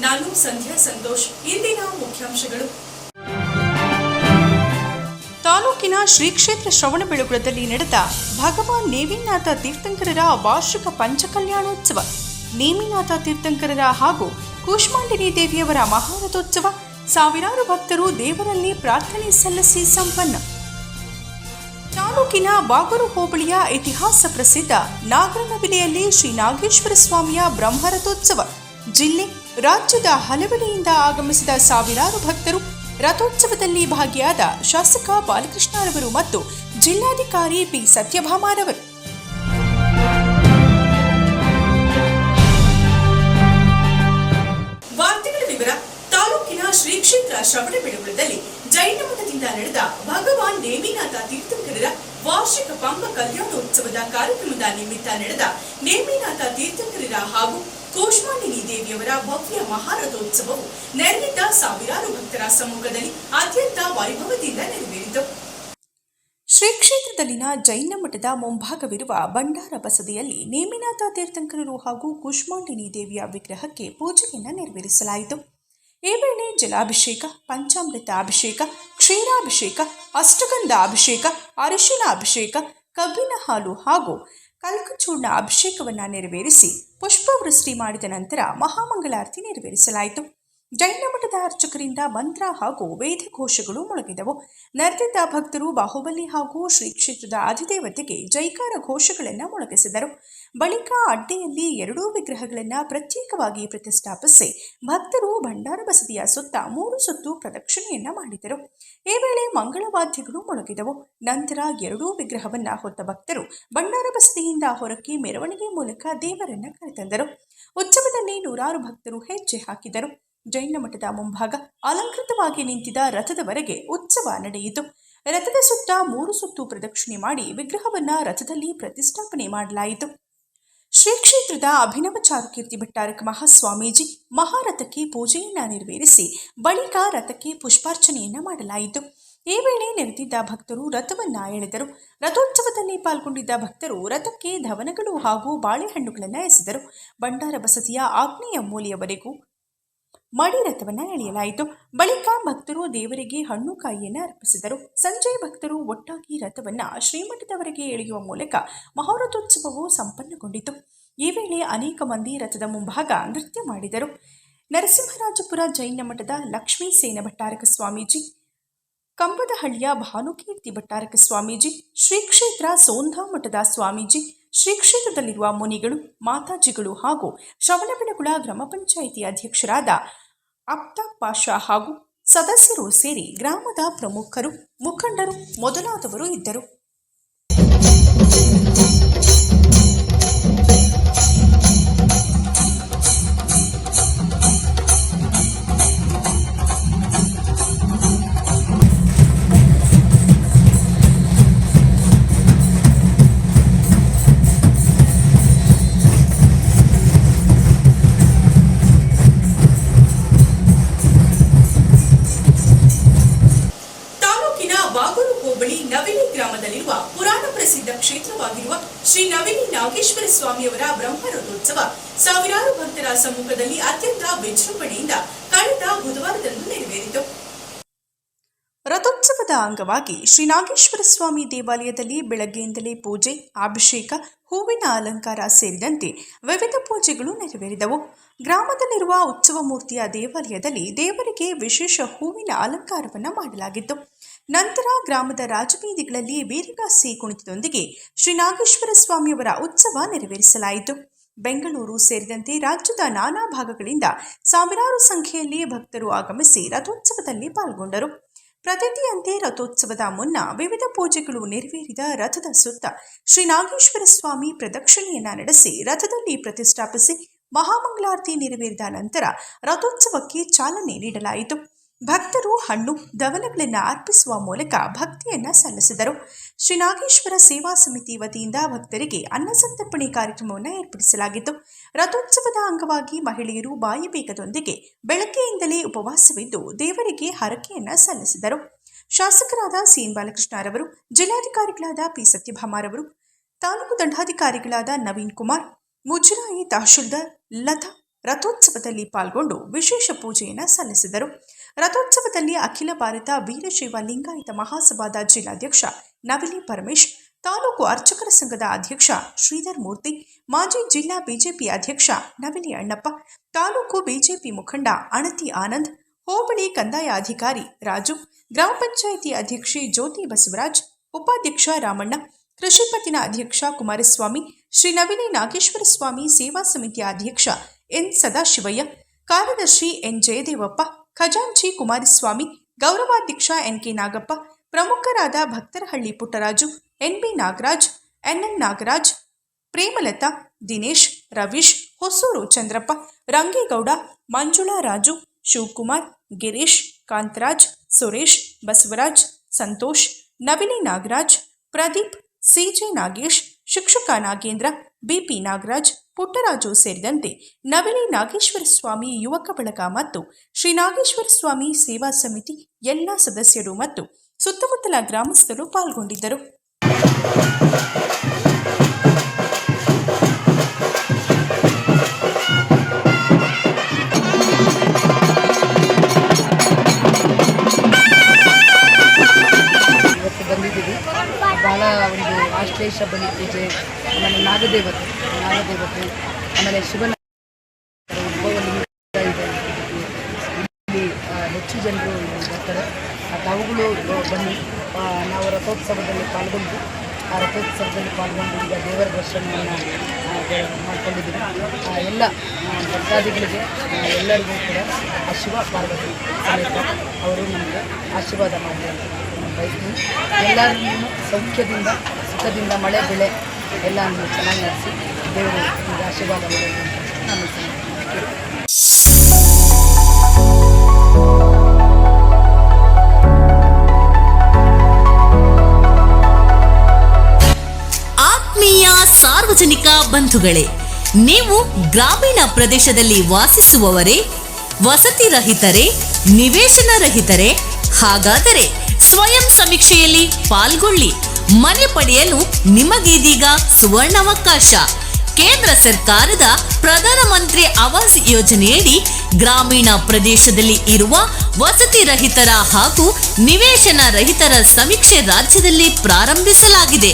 ನಾನು ಸಂಧ್ಯಾ ಸಂತೋಷ್. ಇಂದಿನ ಮುಖ್ಯಾಂಶಗಳು. ತಾಲೂಕಿನ ಶ್ರೀ ಕ್ಷೇತ್ರ ಶ್ರವಣಬೆಳಗೊಳದಲ್ಲಿ ನಡೆದ ಭಗವಾನ್ ನೇಮಿನಾಥ ತೀರ್ಥಂಕರರ ವಾರ್ಷಿಕ ಪಂಚಕಲ್ಯಾಣೋತ್ಸವ. ನೇಮಿನಾಥ ತೀರ್ಥಂಕರರ ಹಾಗೂ ಕೂಷ್ಮಾಂಡಿನಿ ದೇವಿಯವರ ಮಹಾರಥೋತ್ಸವ ಸಾವಿರಾರು ಭಕ್ತರು ದೇವರಲ್ಲಿ ಪ್ರಾರ್ಥನೆ ಸಲ್ಲಿಸಿ ಸಂಪನ್ನ. ತಾಲೂಕಿನ ಬಾಗೂರು ಹೋಬಳಿಯ ಇತಿಹಾಸ ಪ್ರಸಿದ್ಧ ನಾಗರನಬಿಲೆಯಲ್ಲಿ ಶ್ರೀ ನಾಗೇಶ್ವರ ಸ್ವಾಮಿಯ ಬ್ರಹ್ಮರಥೋತ್ಸವ. ಜಿಲ್ಲೆ ರಾಜ್ಯದ ಹಲವೆಡೆಯಿಂದ ಆಗಮಿಸಿದ ಸಾವಿರಾರು ಭಕ್ತರು ರಥೋತ್ಸವದಲ್ಲಿ ಭಾಗಿಯಾದ ಶಾಸಕ ಬಾಲಕೃಷ್ಣರವರು ಮತ್ತು ಜಿಲ್ಲಾಧಿಕಾರಿ ಪಿ ಸತ್ಯಭಾಮಾರವರು. ತಾಲೂಕಿನ ಶ್ರೀ ಕ್ಷೇತ್ರ ಶ್ರವಣಬೆಳಗೊಳದಲ್ಲಿ ಜೈನ ಮಠದಿಂದ ನಡೆದ ಭಗವಾನ್ ನೇಮಿನಾಥ ತೀರ್ಥಂಕರರ ವಾರ್ಷಿಕ ಪಂಪ ಕಲ್ಯಾಣೋತ್ಸವದ ಕಾರ್ಯಕ್ರಮದ ನಿಮಿತ್ತ ನಡೆದ ನೇಮಿನಾಥ ತೀರ್ಥಂಕರರ ಹಾಗೂ ಕೂಷ್ಮಾಂಡಿನಿ ದೇವಿಯವರ ಭವ್ಯ ಮಹಾರಥೋತ್ಸವವು ನೆರೆದಿದ್ದ ಸಾವಿರಾರು ಭಕ್ತರ ಸಮ್ಮುಖದಲ್ಲಿ ಅತ್ಯಂತ ವೈಭವದಿಂದ ನೆರವೇರಿತು. ಶ್ರೀ ಕ್ಷೇತ್ರದಲ್ಲಿನ ಜೈನ ಮಠದ ಮುಂಭಾಗವಿರುವ ಭಂಡಾರ ಬಸದಿಯಲ್ಲಿ ನೇಮಿನಾಥ ತೀರ್ಥಂಕರರು ಹಾಗೂ ಕುಷ್ಮಾಂಡಿನಿ ದೇವಿಯ ವಿಗ್ರಹಕ್ಕೆ ಪೂಜೆಯನ್ನು ನೆರವೇರಿಸಲಾಯಿತು. ಈ ವೇಳೆ ಜಲಾಭಿಷೇಕ, ಪಂಚಾಮೃತ ಅಭಿಷೇಕ, ಕ್ಷೀರಾಭಿಷೇಕ ಅಷ್ಟಗಂಧ ಅಭಿಷೇಕ ಅರಿಶಿನ ಅಭಿಷೇಕ, ಕಬ್ಬಿನ ಹಾಲು ಹಾಗೂ ಕಲ್ಕಚೂರ್ಣ ಅಭಿಷೇಕವನ್ನು ನೆರವೇರಿಸಿ ಪುಷ್ಪವೃಷ್ಟಿ ಮಾಡಿದ ನಂತರ ಮಹಾಮಂಗಳಾರತಿ ನೆರವೇರಿಸಲಾಯಿತು. ಜೈನ ಮಠದ ಅರ್ಚಕರಿಂದ ಮಂತ್ರ ಹಾಗೂ ವೇದಘೋಷಗಳು ಮೊಳಗಿದವು. ನರೆದಿದ್ದ ಭಕ್ತರು ಬಾಹುಬಲಿ ಹಾಗೂ ಶ್ರೀ ಕ್ಷೇತ್ರದ ಅಧಿದೇವತೆಗೆ ಜೈಕಾರ ಘೋಷಗಳನ್ನು ಮೊಳಗಿಸಿದರು. ಬಳಿಕ ಅಡ್ಡೆಯಲ್ಲಿ ಎರಡೂ ವಿಗ್ರಹಗಳನ್ನು ಪ್ರತ್ಯೇಕವಾಗಿ ಪ್ರತಿಷ್ಠಾಪಿಸಿ ಭಕ್ತರು ಭಂಡಾರ ಬಸದಿಯ ಸುತ್ತ ಮೂರು ಸುತ್ತು ಪ್ರದಕ್ಷಿಣೆಯನ್ನ ಮಾಡಿದರು. ಈ ವೇಳೆ ಮಂಗಳವಾದ್ಯಗಳು ಮೊಳಗಿದವು. ನಂತರ ಎರಡೂ ವಿಗ್ರಹವನ್ನ ಹೊತ್ತ ಭಕ್ತರು ಭಂಡಾರ ಬಸದಿಯಿಂದ ಹೊರಕ್ಕೆ ಮೆರವಣಿಗೆ ಮೂಲಕ ದೇವರನ್ನ ಕರೆತಂದರು. ಉತ್ಸವದಲ್ಲಿ ನೂರಾರು ಭಕ್ತರು ಹೆಜ್ಜೆ ಹಾಕಿದರು. ಜೈನ ಮಠದ ಮುಂಭಾಗ ಅಲಂಕೃತವಾಗಿ ನಿಂತಿದ್ದ ರಥದವರೆಗೆ ಉತ್ಸವ ನಡೆಯಿತು. ರಥದ ಸುತ್ತ ಮೂರು ಸುತ್ತು ಪ್ರದಕ್ಷಿಣೆ ಮಾಡಿ ವಿಗ್ರಹವನ್ನ ರಥದಲ್ಲಿ ಪ್ರತಿಷ್ಠಾಪನೆ ಮಾಡಲಾಯಿತು. ಶ್ರೀ ಕ್ಷೇತ್ರದ ಅಭಿನವ ಚಾರುಕೀರ್ತಿ ಭಟ್ಟಾರಕ ಮಹಾಸ್ವಾಮೀಜಿ ಮಹಾರಥಕ್ಕೆ ಪೂಜೆಯನ್ನ ನೆರವೇರಿಸಿ ಬಳಿಕ ರಥಕ್ಕೆ ಪುಷ್ಪಾರ್ಚನೆಯನ್ನ ಮಾಡಲಾಯಿತು. ಈ ವೇಳೆ ನೆರೆದಿದ್ದ ಭಕ್ತರು ರಥವನ್ನ ಎಳೆದರು. ರಥೋತ್ಸವದಲ್ಲಿ ಪಾಲ್ಗೊಂಡಿದ್ದ ಭಕ್ತರು ರಥಕ್ಕೆ ಧವನಗಳು ಹಾಗೂ ಬಾಳೆಹಣ್ಣುಗಳನ್ನು ಎಸೆದರು. ಭಂಡಾರ ಬಸದಿಯ ಆಗ್ನೇಯ ಮೂಲೆಯವರೆಗೂ ಮಡಿ ರಥವನ್ನ ಎಳೆಯಲಾಯಿತು. ಬಳಿಕ ಭಕ್ತರು ದೇವರಿಗೆ ಹಣ್ಣು ಕಾಯಿಯನ್ನು ಅರ್ಪಿಸಿದರು. ಸಂಜೆ ಭಕ್ತರು ಒಟ್ಟಾಗಿ ರಥವನ್ನ ಶ್ರೀಮಠದವರೆಗೆ ಎಳೆಯುವ ಮೂಲಕ ಮಹೋರಥೋತ್ಸವವು ಸಂಪನ್ನಗೊಂಡಿತು. ಈ ವೇಳೆ ಅನೇಕ ಮಂದಿ ರಥದ ಮುಂಭಾಗ ನೃತ್ಯ ಮಾಡಿದರು. ನರಸಿಂಹರಾಜಪುರ ಜೈನ ಮಠದ ಲಕ್ಷ್ಮೀ ಸೇನ ಭಟ್ಟಾರಕ ಸ್ವಾಮೀಜಿ, ಕಂಬದಹಳ್ಳಿಯ ಭಾನುಕೀರ್ತಿ ಭಟ್ಟಾರಕ ಸ್ವಾಮೀಜಿ ಶ್ರೀ ಕ್ಷೇತ್ರ ಸೋಂಧಾ ಮಠದ ಸ್ವಾಮೀಜಿ ಶ್ರೀ ಕ್ಷೇತ್ರದಲ್ಲಿರುವ ಮುನಿಗಳು, ಮಾತಾಜಿಗಳು ಹಾಗೂ ಶ್ರವಣಬೆಳಗುಳ ಗ್ರಾಮ ಪಂಚಾಯಿತಿ ಅಧ್ಯಕ್ಷರಾದ ಅಫ್ತಾಬ್ ಪಾಷಾ ಹಾಗೂ ಸದಸ್ಯರು ಸೇರಿ ಗ್ರಾಮದ ಪ್ರಮುಖರು, ಮುಖಂಡರು ಮೊದಲಾದವರು ಇದ್ದರು. ಕ್ಷೇತ್ರವಾಗಿರುವ ಶ್ರೀ ನವಿಲಿ ನಾಗೇಶ್ವರ ಸ್ವಾಮಿಯವರ ಬ್ರಹ್ಮರಥೋತ್ಸವ. ಸಾವಿರಾರು ಭಕ್ತರ ಸಮ್ಮುಖದಲ್ಲಿ ಅತ್ಯಂತ ವಿಜೃಂಭಣೆಯಿಂದ ಕಳೆದ ಬುಧವಾರದಂದು ನೆರವೇರಿತು. ರಥೋತ್ಸವದ ಅಂಗವಾಗಿ ಶ್ರೀ ನಾಗೇಶ್ವರ ಸ್ವಾಮಿ ದೇವಾಲಯದಲ್ಲಿ ಬೆಳಗ್ಗೆಯಿಂದಲೇ ಪೂಜೆ, ಅಭಿಷೇಕ, ಹೂವಿನ ಅಲಂಕಾರ ಸೇರಿದಂತೆ ವಿವಿಧ ಪೂಜೆಗಳು ನೆರವೇರಿದವು. ಗ್ರಾಮದಲ್ಲಿರುವ ಉತ್ಸವ ಮೂರ್ತಿಯ ದೇವಾಲಯದಲ್ಲಿ ದೇವರಿಗೆ ವಿಶೇಷ ಹೂವಿನ ಅಲಂಕಾರವನ್ನು ಮಾಡಲಾಗಿತ್ತು. ನಂತರ ಗ್ರಾಮದ ರಾಜಬೀದಿಗಳಲ್ಲಿ ವೀರಗಾಸಿ ಕುಣಿತದೊಂದಿಗೆ ಶ್ರೀ ನಾಗೇಶ್ವರ ಸ್ವಾಮಿಯವರ ಉತ್ಸವ ನೆರವೇರಿಸಲಾಯಿತು. ಬೆಂಗಳೂರು ಸೇರಿದಂತೆ ರಾಜ್ಯದ ನಾನಾ ಭಾಗಗಳಿಂದ ಸಾವಿರಾರು ಸಂಖ್ಯೆಯಲ್ಲಿ ಭಕ್ತರು ಆಗಮಿಸಿ ರಥೋತ್ಸವದಲ್ಲಿ ಪಾಲ್ಗೊಂಡರು. ಪ್ರತಿಥಿಯಂತೆ ರಥೋತ್ಸವದ ಮುನ್ನ ವಿವಿಧ ಪೂಜೆಗಳು ನೆರವೇರಿದ ರಥದ ಸುತ್ತ ಶ್ರೀ ನಾಗೇಶ್ವರ ಸ್ವಾಮಿ ಪ್ರದಕ್ಷಿಣೆಯನ್ನ ನಡೆಸಿ ರಥದಲ್ಲಿ ಪ್ರತಿಷ್ಠಾಪಿಸಿ ಮಹಾಮಂಗಳಾರತಿ ನೆರವೇರಿದ ನಂತರ ರಥೋತ್ಸವಕ್ಕೆ ಚಾಲನೆ ನೀಡಲಾಯಿತು. ಭಕ್ತರು ಹಣ್ಣು, ದವನಗಳನ್ನು ಅರ್ಪಿಸುವ ಮೂಲಕ ಭಕ್ತಿಯನ್ನ ಸಲ್ಲಿಸಿದರು. ಶ್ರೀ ನಾಗೇಶ್ವರ ಸೇವಾ ಸಮಿತಿ ವತಿಯಿಂದ ಭಕ್ತರಿಗೆ ಅನ್ನಸಂತರ್ಪಣೆ ಕಾರ್ಯಕ್ರಮವನ್ನು ಏರ್ಪಡಿಸಲಾಗಿತ್ತು. ರಥೋತ್ಸವದ ಅಂಗವಾಗಿ ಮಹಿಳೆಯರು ಬಾಯಿಬೇಗದೊಂದಿಗೆ ಬೆಳಗ್ಗೆಯಿಂದಲೇ ಉಪವಾಸವಿದ್ದು ದೇವರಿಗೆ ಹರಕೆಯನ್ನ ಸಲ್ಲಿಸಿದರು. ಶಾಸಕರಾದ ಸಿಎನ್ ಬಾಲಕೃಷ್ಣರವರು ಜಿಲ್ಲಾಧಿಕಾರಿಗಳಾದ ಪಿ ಸತ್ಯಭಾಮಾರವರು ತಾಲೂಕು ದಂಡಾಧಿಕಾರಿಗಳಾದ ನವೀನ್ ಕುಮಾರ್, ಮುಜರಾಯಿ ತಹಶೀಲ್ದಾರ್ ಲತಾ ರಥೋತ್ಸವದಲ್ಲಿ ಪಾಲ್ಗೊಂಡು ವಿಶೇಷ ಪೂಜೆಯನ್ನು ಸಲ್ಲಿಸಿದರು. ರಥೋತ್ಸವದಲ್ಲಿ ಅಖಿಲ ಭಾರತ ವೀರಶೈವ ಲಿಂಗಾಯತ ಮಹಾಸಭಾದ ಜಿಲ್ಲಾಧ್ಯಕ್ಷ ನವಿಲಿ ಪರಮೇಶ್, ತಾಲೂಕು ಅರ್ಚಕರ ಸಂಘದ ಅಧ್ಯಕ್ಷ ಶ್ರೀಧರ್ ಮೂರ್ತಿ, ಮಾಜಿ ಜಿಲ್ಲಾ ಬಿಜೆಪಿ ಅಧ್ಯಕ್ಷ ನವಿಲಿ ಅಣ್ಣಪ್ಪ, ತಾಲೂಕು ಬಿಜೆಪಿ ಮುಖಂಡ ಅಣತಿ ಆನಂದ್, ಹೋಬಳಿ ಕಂದಾಯ ಅಧಿಕಾರಿ ರಾಜು, ಗ್ರಾಮ ಪಂಚಾಯಿತಿ ಅಧ್ಯಕ್ಷೆ ಜ್ಯೋತಿ ಬಸವರಾಜ್, ಉಪಾಧ್ಯಕ್ಷ ರಾಮಣ್ಣ, ಕೃಷಿ ಪತ್ತಿನ ಅಧ್ಯಕ್ಷ ಕುಮಾರಸ್ವಾಮಿ, ಶ್ರೀ ನವಿಲಿ ನಾಗೇಶ್ವರ ಸ್ವಾಮಿ ಸೇವಾ ಸಮಿತಿಯ ಅಧ್ಯಕ್ಷ ಎನ್ ಸದಾಶಿವಯ್ಯ, ಕಾರ್ಯದರ್ಶಿ ಎನ್ ಜಯದೇವಪ್ಪ ಖಜಾಂಚಿ ಕುಮಾರಸ್ವಾಮಿ, ಗೌರವಾಧ್ಯಕ್ಷ ಎನ್ ಕೆ ನಾಗಪ್ಪ, ಪ್ರಮುಖರಾದ Bhaktarahalli Puttaraju, N B Nagaraj, N N Nagaraj, Premalatha, Dinesh, Ravish, Hosur Chandrappa, Rangegowda, Manjula Raju, Shivakumar, Girish, Kantharaj, Suresh, Basavaraj, Santosh, Navini Nagaraj, Pradeep CJ Nagesh, ಶಿಕ್ಷಕ Nagendra BP Nagaraj Puttaraju ಸೇರಿದಂತೆ ನವಿಲಿ ನಾಗೇಶ್ವರ ಸ್ವಾಮಿ, ಯುವಕ ಬಳಗ ಮತ್ತು ಶ್ರೀ ನಾಗೇಶ್ವರ ಸ್ವಾಮಿ ಸೇವಾ ಸಮಿತಿ ಎಲ್ಲ ಸದಸ್ಯರು ಮತ್ತು ಸುತ್ತಮುತ್ತಲ ಗ್ರಾಮಸ್ಥರು ಪಾಲ್ಗೊಂಡಿದ್ದರು. ಭಾಳ ಒಂದು ಆಶ್ಲೇಷ ಬಲಿ ಪೂಜೆ ಆಮೇಲೆ ನಾಗದೇವತೆ. ಆಮೇಲೆ ಶಿವನ ಇದೆ ಇಲ್ಲಿ ಹೆಚ್ಚು ಜನರು ಬರ್ತಾರೆ. ತಾವುಗಳು ಬನ್ನಿ. ನಾವು ರಥೋತ್ಸವದಲ್ಲಿ ಪಾಲ್ಗೊಂಡು, ಆ ರಥೋತ್ಸವದಲ್ಲಿ ಪಾಲ್ಗೊಂಡು ಈಗ ದೇವರ ದರ್ಶನವನ್ನು ಮಾಡ್ಕೊಂಡಿದ್ದೀವಿ. ಎಲ್ಲ ಭಕ್ತಾದಿಗಳಿಗೆ ಎಲ್ಲರಿಗೂ ಕೂಡ ಆ ಶಿವ ಪಾರ್ವತಿ ಅವರು ನಮಗೆ ಆಶೀರ್ವಾದ ನಾನು ಬಯಸ್ತೀನಿ ಎಲ್ಲರೂ ಸೌಖ್ಯದಿಂದ, ಸುಖದಿಂದ ಮಳೆ, ಬೆಳೆ ಎಲ್ಲವನ್ನು ಚೆನ್ನಾಗಿ ನಡೆಸಿ. ಆತ್ಮೀಯ ಸಾರ್ವಜನಿಕ ಬಂಧುಗಳೇ, ನೀವು ಗ್ರಾಮೀಣ ಪ್ರದೇಶದಲ್ಲಿ ವಾಸಿಸುವವರೇ, ವಸತಿ ರಹಿತರೇ, ನಿವೇಶನ ರಹಿತರೇ, ಹಾಗಾದರೆ ಸ್ವಯಂ ಸಮೀಕ್ಷೆಯಲ್ಲಿ ಪಾಲ್ಗೊಳ್ಳಿ. ಮನೆ ಪಡೆಯಲು ನಿಮಗೀದೀಗ ಸುವರ್ಣಾವಕಾಶ. ಕೇಂದ್ರ ಸರ್ಕಾರದ ಪ್ರಧಾನಮಂತ್ರಿ ಆವಾಸ್ ಯೋಜನೆಯಡಿ ಗ್ರಾಮೀಣ ಪ್ರದೇಶದಲ್ಲಿ ಇರುವ ವಸತಿ ರಹಿತರ ಹಾಗೂ ನಿವೇಶನ ರಹಿತರ ಸಮೀಕ್ಷೆ ರಾಜ್ಯದಲ್ಲಿ ಪ್ರಾರಂಭಿಸಲಾಗಿದೆ.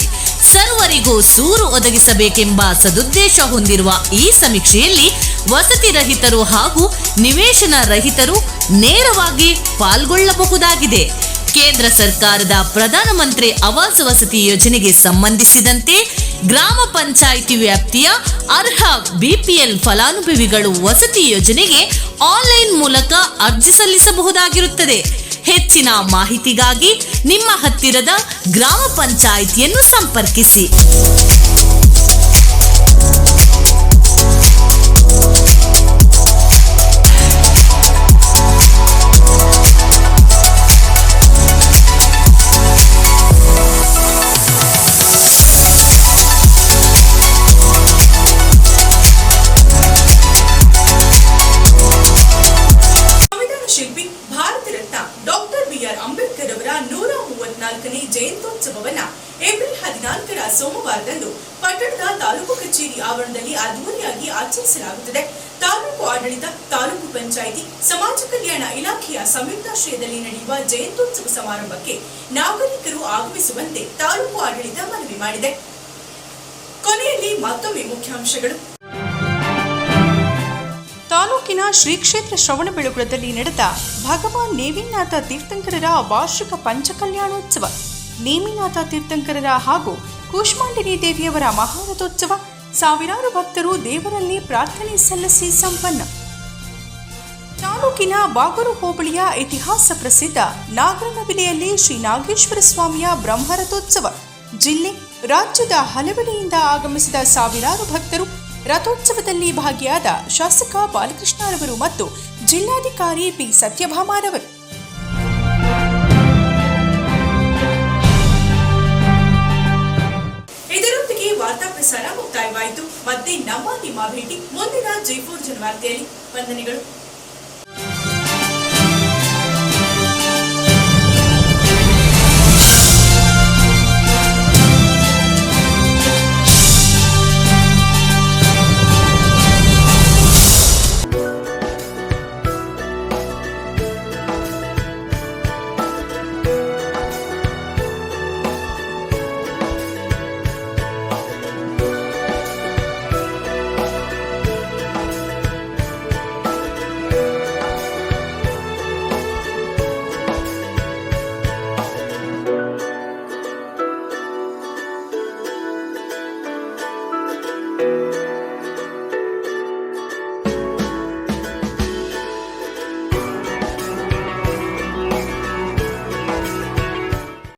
ಸರ್ವರಿಗೂ ಸೂರು ಒದಗಿಸಬೇಕೆಂಬ ಸದುದ್ದೇಶ ಹೊಂದಿರುವ ಈ ಸಮೀಕ್ಷೆಯಲ್ಲಿ ವಸತಿ ರಹಿತರು ಹಾಗೂ ನಿವೇಶನ ರಹಿತರು ನೇರವಾಗಿ ಪಾಲ್ಗೊಳ್ಳಬಹುದಾಗಿದೆ. ಕೇಂದ್ರ ಸರ್ಕಾರದ ಪ್ರಧಾನಮಂತ್ರಿ ಆವಾಸ್ ವಸತಿ ಯೋಜನೆಗೆ ಸಂಬಂಧಿಸಿದಂತೆ ಗ್ರಾಮ ಪಂಚಾಯಿತಿ ವ್ಯಾಪ್ತಿಯ ಅರ್ಹ ಬಿಪಿಎಲ್ ಫಲಾನುಭವಿಗಳು ವಸತಿ ಯೋಜನೆಗೆ ಆನ್ಲೈನ್ ಮೂಲಕ ಅರ್ಜಿ ಸಲ್ಲಿಸಬಹುದಾಗಿರುತ್ತದೆ. ಹೆಚ್ಚಿನ ಮಾಹಿತಿಗಾಗಿ ನಿಮ್ಮ ಹತ್ತಿರದ ಗ್ರಾಮ ಪಂಚಾಯಿತಿಯನ್ನು ಸಂಪರ್ಕಿಸಿ. ಅಂಬೇಡ್ಕರ್ ಅವರ ನೂರ ಮೂವತ್ನಾಲ್ಕನೇ ಜಯಂತ್ಯೋತ್ಸವವನ್ನ ಏಪ್ರಿಲ್ ಹದಿನಾಲ್ಕರ ಸೋಮವಾರದಂದು ಪಟ್ಟಣದ ತಾಲೂಕು ಕಚೇರಿ ಆವರಣದಲ್ಲಿ ಅದ್ದೂರಿಯಾಗಿ ಆಚರಿಸಲಾಗುತ್ತದೆ. ತಾಲೂಕು ಆಡಳಿತ, ತಾಲೂಕು ಪಂಚಾಯಿತಿ, ಸಮಾಜ ಕಲ್ಯಾಣ ಇಲಾಖೆಯ ಸಂಯುಕ್ತಾಶ್ರಯದಲ್ಲಿ ನಡೆಯುವ ಜಯಂತ್ಯೋತ್ಸವ ಸಮಾರಂಭಕ್ಕೆ ನಾಗರಿಕರು ಆಗಮಿಸುವಂತೆ ತಾಲೂಕು ಆಡಳಿತ ಮನವಿ ಮಾಡಿದೆ. ಕೊನೆಯಲ್ಲಿ ಮತ್ತೊಮ್ಮೆ ಮುಖ್ಯಾಂಶಗಳು. ತಾಲೂಕಿನ ಶ್ರೀ ಕ್ಷೇತ್ರ ಶ್ರವಣಬೆಳಗೊಳದಲ್ಲಿ ನಡೆದ ಭಗವಾನ್ ನೇಮಿನಾಥ ತೀರ್ಥಂಕರರ ವಾರ್ಷಿಕ ಪಂಚಕಲ್ಯಾಣೋತ್ಸವ. ನೇಮಿನಾಥ ತೀರ್ಥಂಕರರ ಹಾಗೂ ಕೂಷ್ಮಾಂಡಿನಿ ದೇವಿಯವರ ಮಹಾರಥೋತ್ಸವ ಸಾವಿರಾರು ಭಕ್ತರು ದೇವರಲ್ಲಿ ಪ್ರಾರ್ಥನೆ ಸಲ್ಲಿಸಿ ಸಂಪನ್ನ. ತಾಲೂಕಿನ ಬಾಗೂರು ಹೋಬಳಿಯ ಇತಿಹಾಸ ಪ್ರಸಿದ್ಧ ನಾಗರನಬಿಲೆಯಲ್ಲಿ ಶ್ರೀ ನಾಗೇಶ್ವರ ಸ್ವಾಮಿಯ ಬ್ರಹ್ಮರಥೋತ್ಸವ. ಜಿಲ್ಲೆ, ರಾಜ್ಯದ ಹಲವೆಡೆಯಿಂದ ಆಗಮಿಸಿದ ಸಾವಿರಾರು ಭಕ್ತರು ರಥೋತ್ಸವದಲ್ಲಿ ಭಾಗಿಯಾದ ಶಾಸಕ ಬಾಲಕೃಷ್ಣರವರು ಮತ್ತು ಜಿಲ್ಲಾಧಿಕಾರಿ ಪಿ ಸತ್ಯಭಾಮಾರವರು. ಇದರೊಂದಿಗೆ ವಾರ್ತಾ ಪ್ರಸಾರ ಮುಕ್ತಾಯವಾಯಿತು. ಮತ್ತೆ ನಮ್ಮ ನಿಮ್ಮ ಭೇಟಿ ಮುಂದಿನ ಜೈಪುರ್ ಜನವಾರ್ತೆಯಲ್ಲಿ ವಂದನೆಗಳು.